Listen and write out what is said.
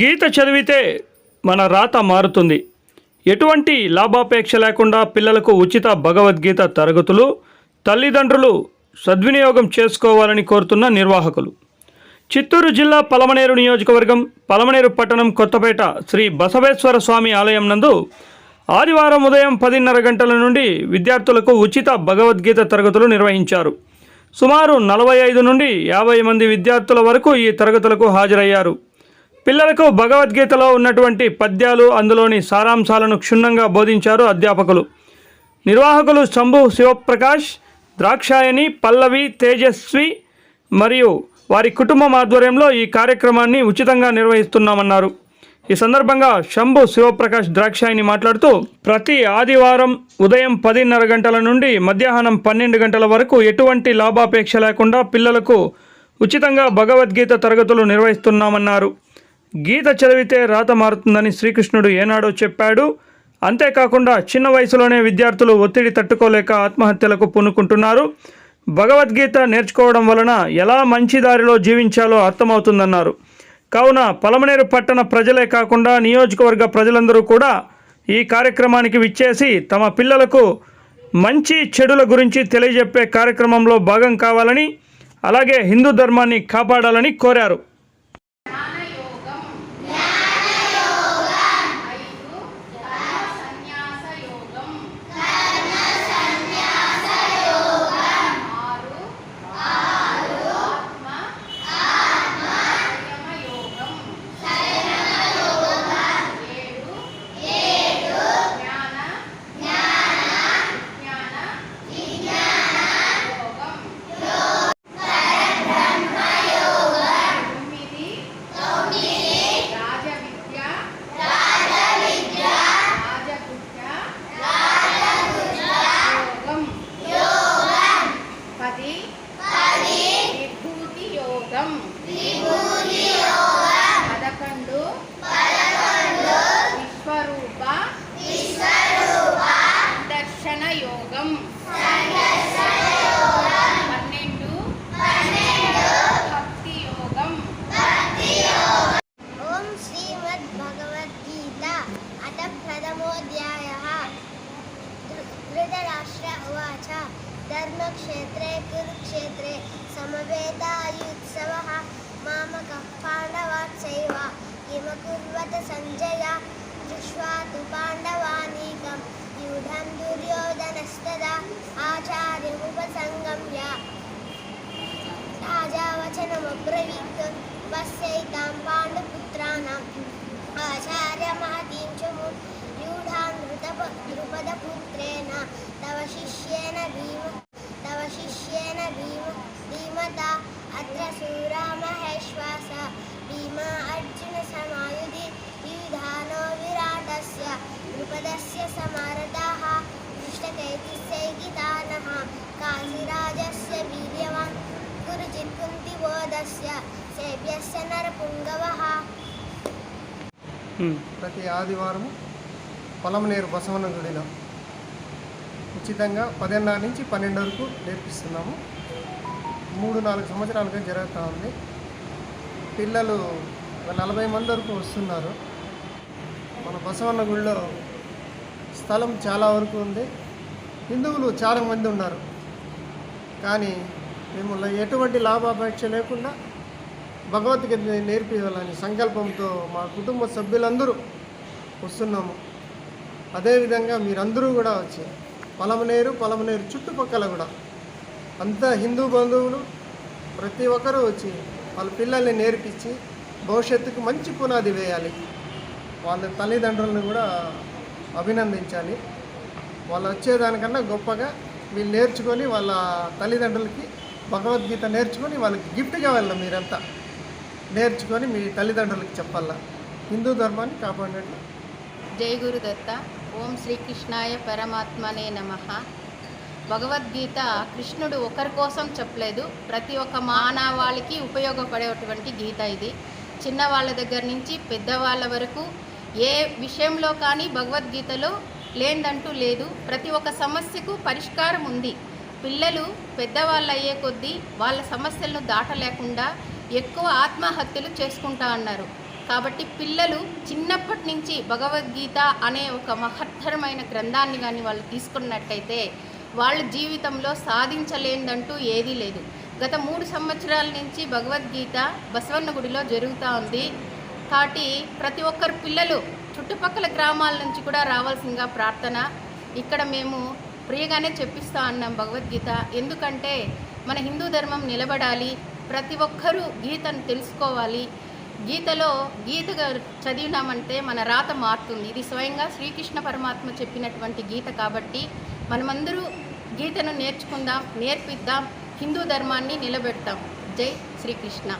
గీత చదివితే మన రాత మారుతుంది. ఎటువంటి లాభాపేక్ష లేకుండా పిల్లలకు ఉచిత భగవద్గీత తరగతులు తల్లిదండ్రులు సద్వినియోగం చేసుకోవాలని కోరుతున్న నిర్వాహకులు. చిత్తూరు జిల్లా పలమనేరు నియోజకవర్గం పలమనేరు పట్టణం కొత్తపేట శ్రీ బసవేశ్వర స్వామి ఆలయం నందు ఆదివారం ఉదయం పదిన్నర గంటల నుండి విద్యార్థులకు ఉచిత భగవద్గీత తరగతులు నిర్వహించారు. సుమారు నలభై ఐదు నుండి యాభై మంది విద్యార్థుల వరకు ఈ తరగతులకు హాజరయ్యారు. పిల్లలకు భగవద్గీతలో ఉన్నటువంటి పద్యాలు అందులోని సారాంశాలను క్షుణ్ణంగా బోధించారు అధ్యాపకులు. నిర్వాహకులు శంభు శివప్రకాష్ ద్రాక్షాయని పల్లవి తేజస్వి మరియు వారి కుటుంబం ఆధ్వర్యంలో ఈ కార్యక్రమాన్ని ఉచితంగా నిర్వహిస్తున్నామన్నారు. ఈ సందర్భంగా శంభు శివప్రకాష్ ద్రాక్షాయిని మాట్లాడుతూ ప్రతి ఆదివారం ఉదయం పదిన్నర గంటల నుండి మధ్యాహ్నం పన్నెండు గంటల వరకు ఎటువంటి లాభాపేక్ష లేకుండా పిల్లలకు ఉచితంగా భగవద్గీత తరగతులు నిర్వహిస్తున్నామన్నారు. గీత చదివితే రాత మారుతుందని శ్రీకృష్ణుడు ఏనాడో చెప్పాడు. అంతేకాకుండా చిన్న వయసులోనే విద్యార్థులు ఒత్తిడి తట్టుకోలేక ఆత్మహత్యలకు పూనుకుంటున్నారు. భగవద్గీత నేర్చుకోవడం వలన ఎలా మంచి దారిలో జీవించాలో అర్థమవుతుందన్నారు. కావున పలమనేరు పట్టణ ప్రజలే కాకుండా నియోజకవర్గ ప్రజలందరూ కూడా ఈ కార్యక్రమానికి విచ్చేసి తమ పిల్లలకు మంచి చెడుల గురించి తెలియజెప్పే కార్యక్రమంలో భాగం కావాలని అలాగే హిందూ ధర్మాన్ని కాపాడాలని కోరారు. యోగం పన్నెండు భక్తి యోగం ఓం శ్రీమద్ భగవద్గీత అథ ప్రథమోధ్యాయ. ధృతరాష్ట్ర ఉవాచ. ధర్మక్షేత్రే కురుక్షేత్రే సమవేతాయుత్సవ. మామక పాండవాత్సైవ కిమకుర్వత సంజయ. దృష్వాతు పాండవానీకం. వచనమబ్రవీత్ పశ్యైతాం పాండుపుత్రాణం ఆచార్యమహతీంచము యూఢాన్ నృతప ద్రుపదపుత్రేణ తవ శిష్యేన భీము తవ శిష్యేన భీము భీమత అత్ర సూరా మహేశ్వాస భీమా అర్జున సమాయుధి యూధానో విరాటస్య ద్రుపదస్య సమారథాః దృష్టకైతిస్యైకి ప్రతి ఆదివారం పొలంనేరు బసవన్న గుడిలో ఉచితంగా పదిన్నర నుంచి పన్నెండు వరకు నేర్పిస్తున్నాము. మూడు నాలుగు సంవత్సరాలుగా జరుగుతూ ఉంది. పిల్లలు ఒక నలభై మంది వరకు వస్తున్నారు. మన బసవన్న గుడిలో స్థలం చాలా వరకు ఉంది. హిందువులు చాలా మంది ఉన్నారు. కానీ మేము ఎటువంటి లాభాపేక్ష లేకుండా భగవద్గీత నేర్పించాలని సంకల్పంతో మా కుటుంబ సభ్యులందరూ వస్తున్నాము. అదేవిధంగా మీరందరూ కూడా వచ్చి పొలమనేరు పొలమనేరు చుట్టుపక్కల కూడా అంతా హిందూ బంధువులు ప్రతి ఒక్కరూ వచ్చి వాళ్ళ పిల్లల్ని నేర్పించి భవిష్యత్తుకు మంచి పునాది వేయాలి. వాళ్ళ తల్లిదండ్రులను కూడా అభినందించాలి. వాళ్ళు వచ్చేదానికన్నా గొప్పగా వీళ్ళు నేర్చుకొని వాళ్ళ తల్లిదండ్రులకి భగవద్గీత నేర్చుకొని వాళ్ళకి గిఫ్ట్గా వెళ్ళాం మీరంతా. నేర్చుకొని మీ తల్లిదండ్రులకు చెప్పాలా? హిందూ ధర్మాన్ని కాపాడినట్లు జై గురుదత్త. ఓం శ్రీకృష్ణాయ పరమాత్మనే నమ. భగవద్గీత కృష్ణుడు ఒకరి కోసం చెప్పలేదు. ప్రతి ఒక్క మానవాళికి ఉపయోగపడేటువంటి గీత ఇది. చిన్నవాళ్ళ దగ్గర నుంచి పెద్దవాళ్ళ వరకు ఏ విషయంలో కానీ భగవద్గీతలో లేదంటూ లేదు. ప్రతి ఒక్క సమస్యకు పరిష్కారం ఉంది. పిల్లలు పెద్దవాళ్ళు అయ్యే కొద్దీ వాళ్ళ సమస్యలను దాటలేకుండా ఎక్కువ ఆత్మహత్యలు చేసుకుంటా అన్నారు. కాబట్టి పిల్లలు చిన్నప్పటి నుంచి భగవద్గీత అనే ఒక మహత్తరమైన గ్రంథాన్ని కానీ వాళ్ళు తీసుకున్నట్టయితే వాళ్ళ జీవితంలో సాధించలేనిదంటూ ఏదీ లేదు. గత మూడు సంవత్సరాల నుంచి భగవద్గీత బసవన్న గుడిలో జరుగుతూ ఉంది. కాబట్టి ప్రతి ఒక్కరు పిల్లలు చుట్టుపక్కల గ్రామాల నుంచి కూడా రావాల్సిందిగా ప్రార్థన. ఇక్కడ మేము ఫ్రీగానే చెప్పిస్తా అన్నాం భగవద్గీత. ఎందుకంటే మన హిందూ ధర్మం నిలబడాలి. ప్రతి ఒక్కరూ గీతను తెలుసుకోవాలి. గీతలో గీతగా చదివినామంటే మన రాత మారుతుంది. ఇది స్వయంగా శ్రీకృష్ణ పరమాత్మ చెప్పినటువంటి గీత కాబట్టి మనమందరూ గీతను నేర్చుకుందాం నేర్పిద్దాం హిందూ ధర్మాన్ని నిలబెడతాం. జై శ్రీకృష్ణ.